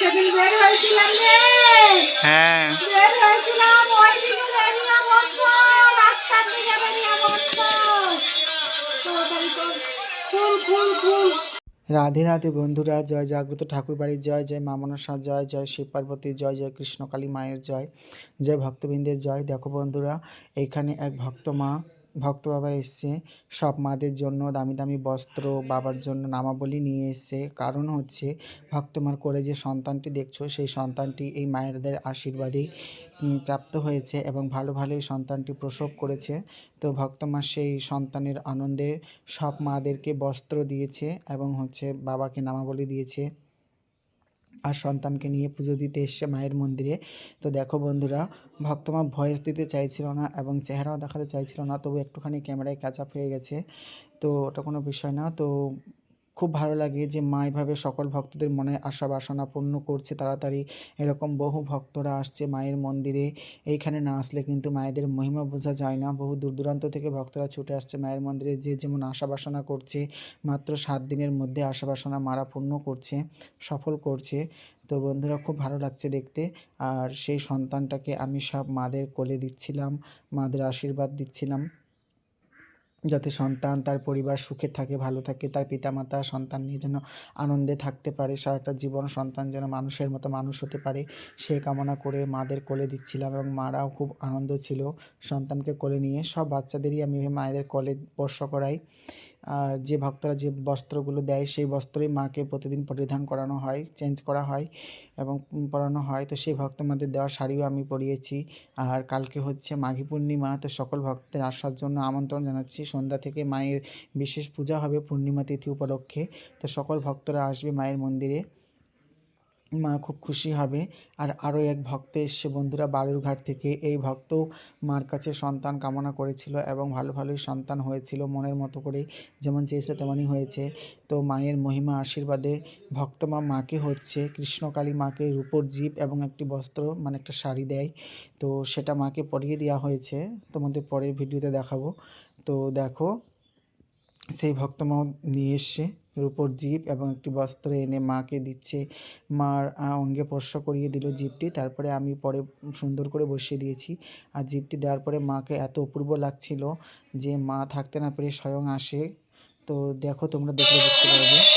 সেদিন বের হয়েছিলাম রে। হ্যাঁ। বের হয়েছিলাম ওই দিকে রাস্তার দিকে ফুল ফুল ফুল। রাধে রাধে বন্ধুরা জয় জাগ্রত ঠাকুর বাড়ির জয় জয় মামনসা জয় জয় শিব পার্বতী জয় জয় কৃষ্ণকালী মায়ের জয় জয় ভক্তবৃন্দের জয়। দেখো বন্ধুরা এখানে এক ভক্ত মা ভক্ত বাবা এসছে সব মাদের জন্য দামি দামি বস্ত্র বাবার জন্য নামাবলী নিয়ে এসছে কারণ হচ্ছে ভক্তমার করে যে সন্তানটি দেখছ, সেই সন্তানটি এই মায়েরদের আশীর্বাদেই প্রাপ্ত হয়েছে এবং ভালো ভালোই সন্তানটি প্রসব করেছে। তো ভক্তমা সেই সন্তানের আনন্দে সব মাদেরকে বস্ত্র দিয়েছে এবং হচ্ছে বাবাকে নামাবলি দিয়েছে। আর সন্তানকে নিয়ে পুজো দিতে এসছে মায়ের মন্দিরে। তো দেখো বন্ধুরা ভক্তমা ভয়েস দিতে চাইছিল না এবং চেহারাও দেখাতে চাইছিল না, তবু একটুখানি ক্যামেরায় ক্যাচ আপ হয়ে গেছে। তো ওটা কোনো বিষয় না। তো খুব ভালো লাগে যে মা এভাবে সকল ভক্তদের মনে আশা বাসনা পূর্ণ করছে, তাড়াতাড়ি এরকম বহু ভক্তরা আসছে মায়ের মন্দিরে। এইখানে না আসলে কিন্তু মায়েদের মহিমা বোঝা যায় না। বহু দূর দূরান্ত থেকে ভক্তরা ছুটে আসছে মায়ের মন্দিরে, যে যেমন আশা বাসনা করছে, মাত্র সাত দিনের মধ্যে আশা বাসনা মারা পূর্ণ করছে, সফল করছে। তো বন্ধুরা, খুব ভালো লাগছে দেখতে। আর সেই সন্তানটাকে আমি সব মাদের কোলে দিচ্ছিলাম, মাদের আশীর্বাদ দিচ্ছিলাম। যাতে সন্তান তার পরিবার সুখে থাকে, ভালো থাকে, তার পিতামাতা সন্তান নিয়ে যেন আনন্দে থাকতে পারে, সারাটা জীবন সন্তান যেন মানুষের মতো মানুষ হতে পারে, সে কামনা করে মাদের কোলে দিচ্ছিলাম এবং মারাও খুব আনন্দ ছিল সন্তানকে কোলে নিয়ে। সব বাচ্চাদেরই আমি মায়েদের কোলে স্পর্শ করাই। যে ভক্তরা যে বস্ত্রগুলো দেয়, সেই বস্ত্রই মাকে প্রতিদিন পরিধান করানো হয় চেঞ্জ করা হয় এবং পরানো হয়। তো সেই ভক্ত ভক্তমাদের দেওয়া শাড়িও আমি পরিয়েছি। আর কালকে হচ্ছে মাঘী পূর্ণিমা, তো সকল ভক্তদের আসার জন্য আমন্ত্রণ জানাচ্ছি। সন্ধ্যা থেকে মায়ের বিশেষ পূজা হবে পূর্ণিমা তিথি উপলক্ষে। তো সকল ভক্তরা আসবে মায়ের মন্দিরে। মা খুব খুশি হবে। আর আরও এক ভক্ত এসছে, বন্ধুরা, বালুরঘাট থেকে এই ভক্ত মার কাছে সন্তান কামনা করেছিল এবং ভালো ভালোই সন্তান হয়েছিল, মনের মতো করে যেমন চেয়েছিল তেমনই হয়েছে। তো মায়ের মহিমা আশীর্বাদে ভক্তমা মাকে হচ্ছে কৃষ্ণকালী মাকে রূপোর জীব এবং একটি বস্ত্র মানে একটা শাড়ি দেয়। তো সেটা মাকে পরিয়ে দেওয়া হয়েছে। তোমাদের পরের ভিডিওতে দেখাবো। তো দেখো সেই ভক্তমাও নিয়ে এসছে রূপর জীব এবং একটি বস্ত্র এনে মাকে দিচ্ছে। মার অঙ্গে স্পর্শ করিয়ে দিল জীবটি তারপরে আমি পরে সুন্দর করে বসিয়ে দিয়েছি। আর জীবটি দেওয়ার পরে মাকে এত অপূর্ব লাগছিল যে মা থাকতে না পেরে স্বয়ং আসে। তো দেখো তোমরা দেখলে বুঝতে পারবে।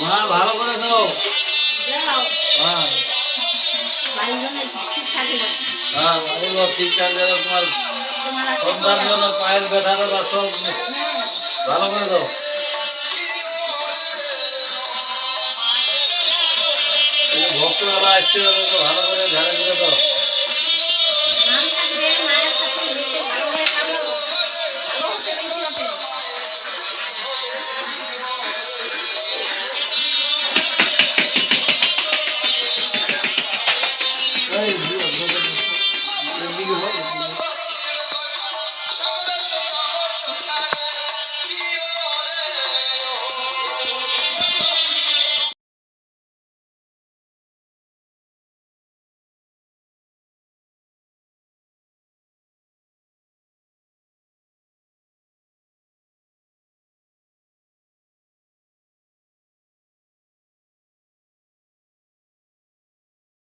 মা ভালো করে দাও হ্যাঁ। হ্যাঁ বাড়িগুলো ঠিকঠাক যেন তোমার সন্তান জন্য পায়ের ব্যথাটা বা সব ভালো করে দাও ভক্তবেলা আসছে ভালো করে ঝাড়ে করে দাও